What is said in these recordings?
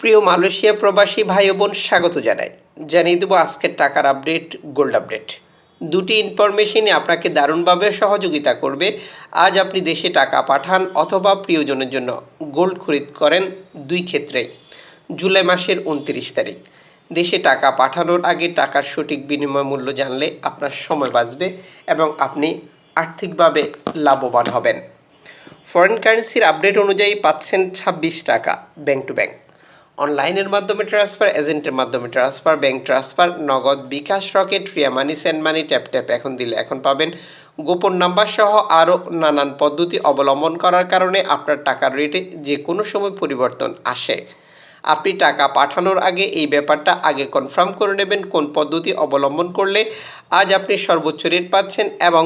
প্রিয় মালয়েশিয়া প্রবাসী ভাই বোন, স্বাগত জানাই। জানিয়ে দেবো আজকের টাকার আপডেট, গোল্ড আপডেট। দুটি ইনফরমেশনই আপনাকে দারুণভাবে সহযোগিতা করবে। আজ আপনি দেশে টাকা পাঠান অথবা প্রিয়জনের জন্য গোল্ড খরিদ করেন দুই ক্ষেত্রেই জুলাই মাসের উনত্রিশ তারিখ। দেশে টাকা পাঠানোর আগে টাকার সঠিক বিনিময় মূল্য জানলে আপনার সময় বাঁচবে এবং আপনি আর্থিকভাবে লাভবান হবেন। ফরেন কারেন্সির আপডেট অনুযায়ী পাচ্ছেন ছাব্বিশ টাকা ব্যাংক টু ব্যাংক। অনলাইনের মাধ্যমে ট্রান্সফার এজেন্টের মাধ্যমে transfer bank transfer Nagad bKash Rocket Ria money send money tap tap এখন দিলে এখন পাবেন। গোপন নাম্বার সহ আরও নানান পদ্ধতি অবলম্বন করার কারণে আপনার টাকার রেটে যে কোনো সময় পরিবর্তন আসে। আপনি টাকা পাঠানোর আগে এই ব্যাপারটা আগে কনফার্ম করে নেবেন কোন পদ্ধতি অবলম্বন করলে আজ আপনি সর্বোচ্চ রেট পাচ্ছেন এবং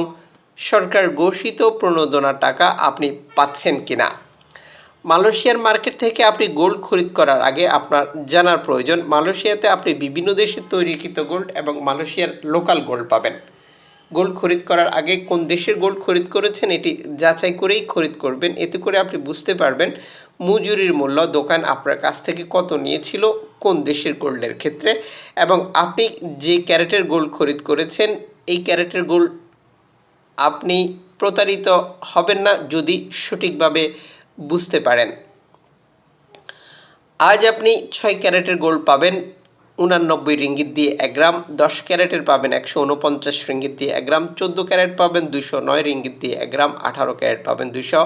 সরকার ঘোষিত প্রণোদনার টাকা আপনি পাচ্ছেন কিনা। মালয়েশিয়ার মার্কেট থেকে আপনি গোল্ড খরিদ করার আগে আপনার জানার প্রয়োজন, মালয়েশিয়াতে আপনি বিভিন্ন দেশে তৈরিকৃত গোল্ড এবং মালয়েশিয়ার লোকাল গোল্ড পাবেন। গোল্ড খরিদ করার আগে কোন দেশের গোল্ড খরিদ করেছেন এটি যাচাই করেই খরিদ করবেন। এতে করে আপনি বুঝতে পারবেন মজুরির মূল্য, দোকান আপনার কাছ থেকে কত নিয়েছিল কোন দেশের গোল্ডের ক্ষেত্রে এবং আপনি যে ক্যারেটের গোল্ড খরিদ করেছেন, এই ক্যারেটের গোল্ড আপনি প্রতারিত হবেন না যদি সঠিকভাবে বুঝতে পারেন। আজ আপনি ছয় ক্যারেটের গোল্ড পাবেন, উনানব্বই রিঙ্গিত দিয়ে এক গ্রাম, দশ ক্যারেটের পাবেন একশো উনপঞ্চাশ রিঙ্গিত দিয়ে এক গ্রাম, চোদ্দ ক্যারেট পাবেন দুইশো নয় রিঙ্গিত দিয়ে এক গ্রাম, আঠারো ক্যারেট পাবেন দুইশো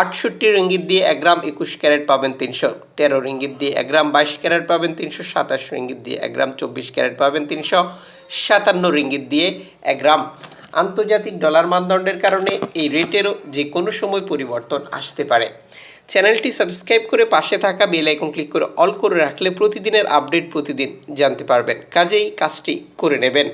আটষট্টি রিঙ্গিত দিয়ে এক গ্রাম, একুশ ক্যারেট পাবেন তিনশো তেরো রিঙ্গিত দিয়ে এক গ্রাম, বাইশ ক্যারেট পাবেন তিনশো সাতাশ রিঙ্গিত দিয়ে এক গ্রাম, চব্বিশ ক্যারেট পাবেন তিনশো সাতান্ন রিঙ্গিত দিয়ে এক গ্রাম। আন্তর্জাতিক ডলার মানদণ্ডের কারণে এই রেটেরও যে কোনো সময় পরিবর্তন আসতে পারে। চ্যানেলটি সাবস্ক্রাইব করে পাশে থাকা বেল আইকন ক্লিক করে অল করে রাখলে প্রতিদিনের আপডেট প্রতিদিন জানতে পারবেন। কাজেই কাজটি করে নেবেন।